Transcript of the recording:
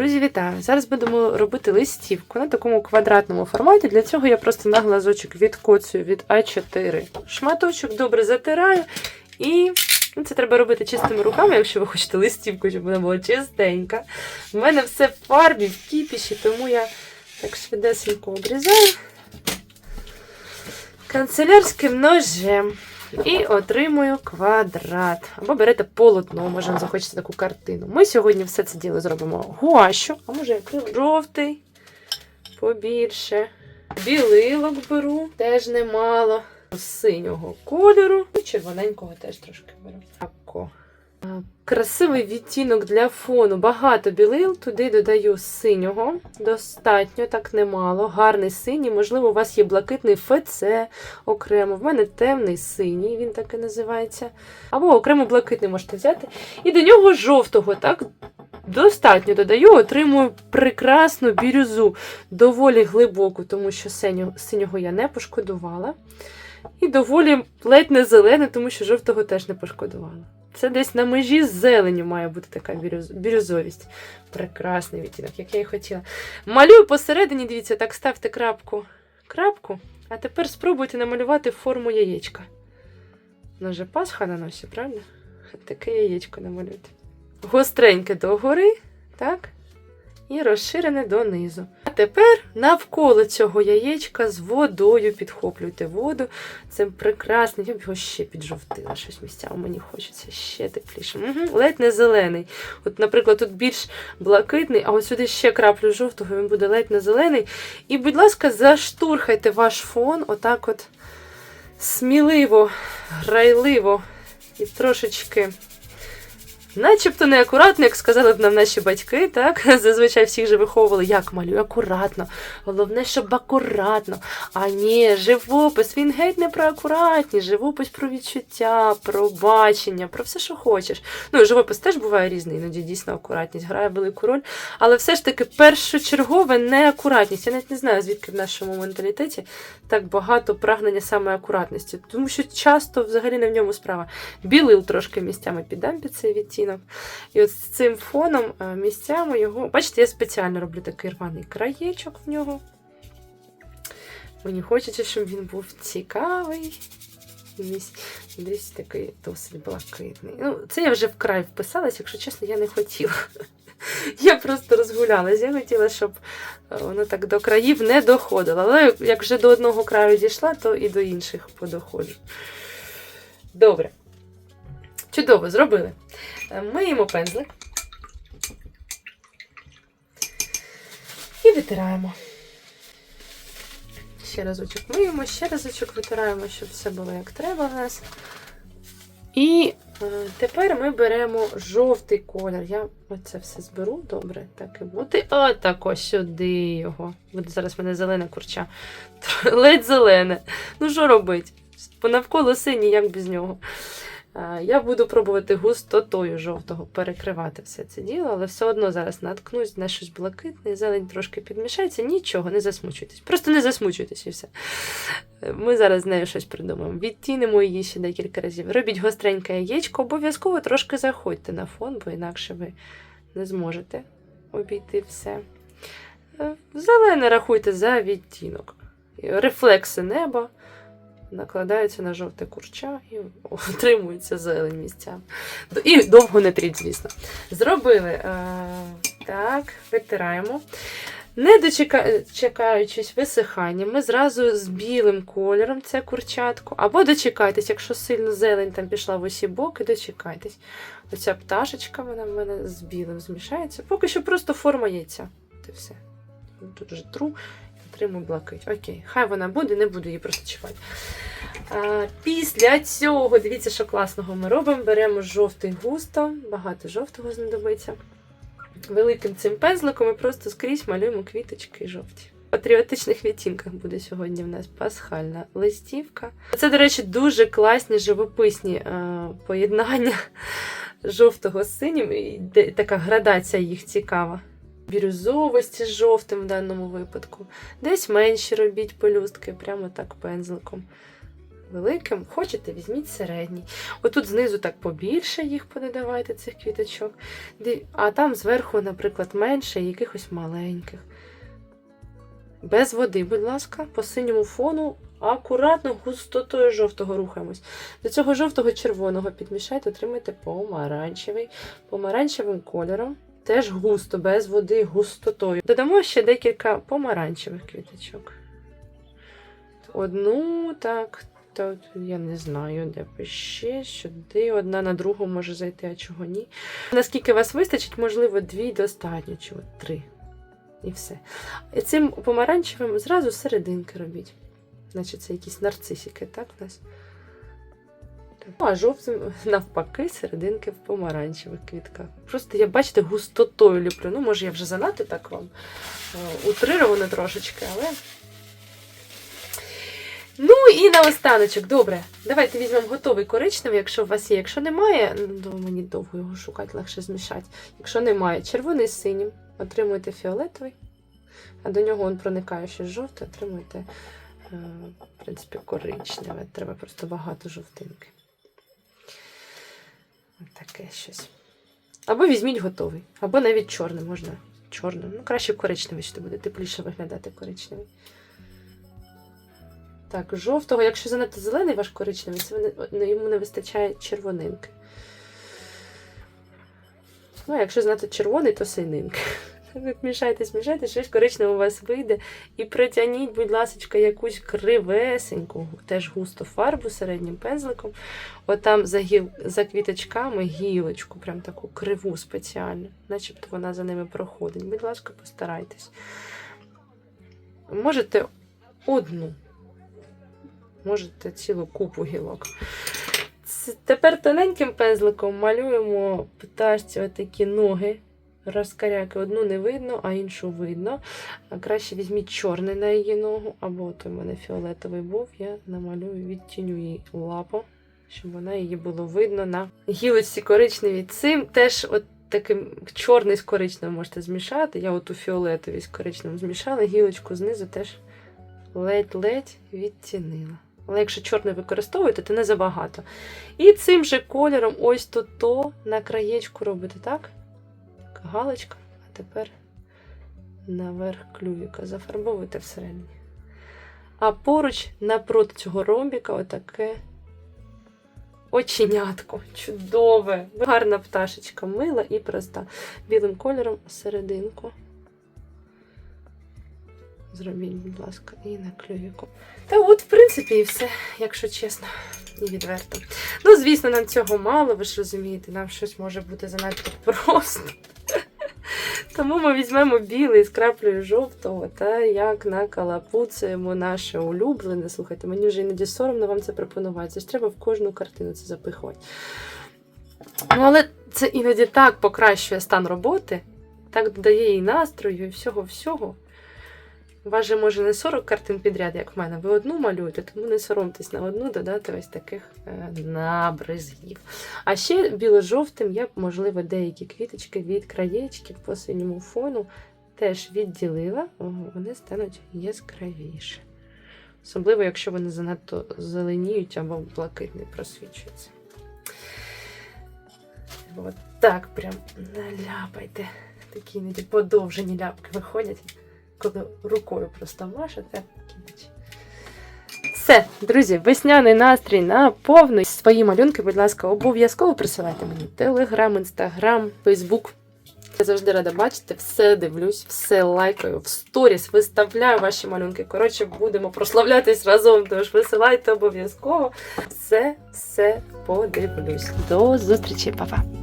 Друзі, вітаю! Зараз будемо робити листівку на такому квадратному форматі. Для цього я просто на глазочок відкоцюю від А4 шматочок, добре затираю. І ну, це треба робити чистими руками, якщо ви хочете листівку, щоб вона була чистенька. У мене все в фарбі, в кіпіші, тому я так швидесенько обрізаю канцелярським ножем. І отримую квадрат. Або берете полотно, може захочете таку картину. Ми сьогодні все це діло зробимо гуашу, а може акрил жовтий, побільше. Білилок беру, теж немало. Синього кольору. І червоненького теж трошки беру. Тако. Красивий відтінок для фону. Багато білил. Туди додаю синього. Достатньо, так немало. Гарний синій. Можливо, у вас є блакитний ФЦ окремо. В мене темний синій, він так і називається. Або окремо блакитний можете взяти. І до нього жовтого, так? Достатньо додаю, отримую прекрасну бірюзу, доволі глибоку, тому що синього, я не пошкодувала. І доволі ледь не зелене, тому що жовтого теж не пошкодувала. Це десь на межі з зеленю має бути така бірюз... бірюзовість. Прекрасний відтінок, як я і хотіла. Малюю посередині, дивіться, так ставте крапку. Крапку. А тепер спробуйте намалювати форму яєчка. Ну вже Пасха на носі, правда? Таке яєчко намалюйте. Гостреньке догори, так? І розширене донизу. А тепер навколо цього яєчка з водою підхоплюйте воду. Це прекрасно. Я б його ще піджовтила щось місцями. Мені хочеться ще тепліше. Угу. Ледь не зелений. От, наприклад, тут більш блакитний, а ось сюди ще краплю жовтого, він буде ледь не зелений. І, будь ласка, заштурхайте ваш фон, отак от сміливо, грайливо і трошечки. Начебто неакуратно, як сказали б нам наші батьки, так? Зазвичай всіх же виховували, як малюй акуратно. Головне, щоб акуратно. А ні, живопис, він геть не про акуратність, живопис про відчуття, про бачення, про все, що хочеш. Ну, живопис теж буває різний, іноді дійсно акуратність грає велику роль. Але все ж таки першочергове неакуратність. Я навіть не знаю, звідки в нашому менталітеті так багато прагнення саме акуратності. Тому що часто взагалі не в ньому справа. Білил трошки місцями піддам під цей відтінок. І от з цим фоном е, місцями його. Бачите, я спеціально роблю такий рваний краєчок в нього. Мені хочеться, щоб він був цікавий. Десь, десь такий досить блакитний. Ну, це я вже вкрай вписалась, якщо чесно, я не хотіла. Я просто розгулялась. Я хотіла, щоб е, воно так до країв не доходило. Але як вже до одного краю дійшла, то і до інших подоходжу. Добре. Чудово, зробили. Е, Миємо пензлик. І витираємо. Ще разочок миємо, ще разочок витираємо, щоб все було як треба в нас. І е, тепер ми беремо жовтий колір. Я оце все зберу, добре, так і буде. Отако сюди його. Буде зараз в мене зелена курча. Ледь зелене. Ну, що робить? Понавколо синій, як без нього. Я буду пробувати густотою жовтого перекривати все це діло, але все одно зараз наткнусь на щось блакитне, зелень трошки підмішається. Нічого, не засмучуйтесь. Просто не засмучуйтесь і все. Ми зараз з нею щось придумаємо. Відтінемо її ще декілька разів. Робіть гостреньке яєчко, обов'язково трошки заходьте на фон, бо інакше ви не зможете обійти все. Е, Зелене рахуйте за відтінок. Рефлекси неба накладаються на жовте курча і отримується зелень місцями. І довго не тріть, звісно. Зробили. Е, так, витираємо. Не дочекаючись висихання, ми зразу з білим кольором це курчатку. Або дочекайтесь, якщо сильно зелень там пішла в усі боки, дочекайтесь. Оця пташечка, вона в мене з білим змішається. Поки що просто форма яйця. Це все. Тут вже тру отримую блакить. Окей, хай вона буде, не буду її просто чіпати. А, Після цього, дивіться, що класного ми робимо. Беремо жовтий густо, багато жовтого знадобиться. Великим цим пензликом ми просто скрізь малюємо квіточки жовті. В патріотичних відтінках буде сьогодні в нас пасхальна листівка. Це, до речі, дуже класні живописні е, поєднання жовтого з синім. І така градація їх цікава бірюзовості з жовтим в даному випадку. Десь менші робіть пелюстки, прямо так пензликом. великим, хочете, візьміть середній. Отут знизу так побільше їх пододавайте, цих квіточок, а там зверху, наприклад, менше якихось маленьких. Без води, будь ласка, по синьому фону акуратно густотою жовтого рухаємось. До цього жовтого червоного підмішайте, отримайте помаранчевий. Помаранчевим кольором. Теж густо, без води, густотою. Додамо ще декілька помаранчевих квіточок. Одну, так, то я не знаю, де пише, сюди, одна на другу може зайти, а чого ні. Наскільки вас вистачить, можливо, дві достатньо, чи от три. І все. І цим помаранчевим зразу серединки робіть. Значить, це якісь нарцисики, так, у нас? Так. Ну, а жовтим, навпаки, серединки в помаранчевих квітках. Просто я, бачите, густотою ліплю. Ну, може, я вже занадто так вам е, утрировано трошечки, але. Ну і наостаночок, добре. Давайте візьмемо готовий коричневий, якщо у вас є. Якщо немає, ну, то мені довго його шукати, легше змішати. Якщо немає, червоний з синім, отримуєте фіолетовий, а до нього він проникає ще жовтий, отримуєте, е, в принципі, коричневе. Треба просто багато жовтинки. Таке щось. Або візьміть готовий, або навіть чорний можна. Чорним. Ну, краще коричневий, що буде тепліше виглядати коричневий. Так, жовтого, якщо занадто зелений ваш коричневий, це не- йому не вистачає червонинки. Ну, а якщо знати червоний, то сининки. Мішайте, змішайте, щось коричневе у вас вийде. І притягніть, будь ласка, якусь кривесеньку, теж густо фарбу середнім пензликом. Отам за, гіл, за квіточками гілочку, прям таку криву спеціальну, начебто вона за ними проходить. Будь ласка, постарайтесь. Можете одну можете цілу купу гілок. Тепер тоненьким пензликом малюємо пташці отакі ноги. Розкаряки. Одну не видно, а іншу видно. Краще візьміть чорний на її ногу, або от у мене фіолетовий був. Я намалюю, відтіню її лапу, щоб вона її було видно на гілочці коричневій. Цим теж от таким чорний з коричневим можете змішати. Я от у фіолетовій з коричневим змішала, гілочку знизу теж ледь-ледь відтінила. Але якщо чорний використовуєте, то не забагато. І цим же кольором, ось тут то на краєчку робите, так? Галочка, а тепер наверх клювіка. Зафарбовуйте всередині. А поруч напроти цього ромбіка отаке оченятко. Чудове. Гарна пташечка, мила і проста. Білим кольором серединку. Зробіть, будь ласка, і на клювіку. Та от, в принципі, і все, якщо чесно і відверто. Ну, звісно, нам цього мало, ви ж розумієте, нам щось може бути занадто просто. Тому ми візьмемо білий з краплею жовтого та як накалапуцаємо наше улюблене. Слухайте, мені вже іноді соромно вам це пропонувати. Це ж треба в кожну картину це запихувати. Ну, але це іноді так покращує стан роботи, так додає їй настрою і всього-всього. У може не 40 картин підряд, як в мене. Ви одну малюєте, тому не соромтесь на одну додати ось таких е, набризгів. А ще біло-жовтим я б, можливо, деякі квіточки від краєчків по синьому фону теж відділила, вони стануть яскравіше. Особливо, якщо вони занадто зеленіють або блакитний просвічуються. От так прям наляпайте. Такі іноді подовжені ляпки виходять коли рукою просто машете. Все, друзі, весняний настрій на повну. Свої малюнки, будь ласка, обов'язково присилайте мені Телеграм, Інстаграм, Фейсбук. Я завжди рада бачити, все дивлюсь, все лайкаю, в сторіс виставляю ваші малюнки. Коротше, будемо прославлятись разом, тож висилайте обов'язково. Все, все подивлюсь. До зустрічі, па-па!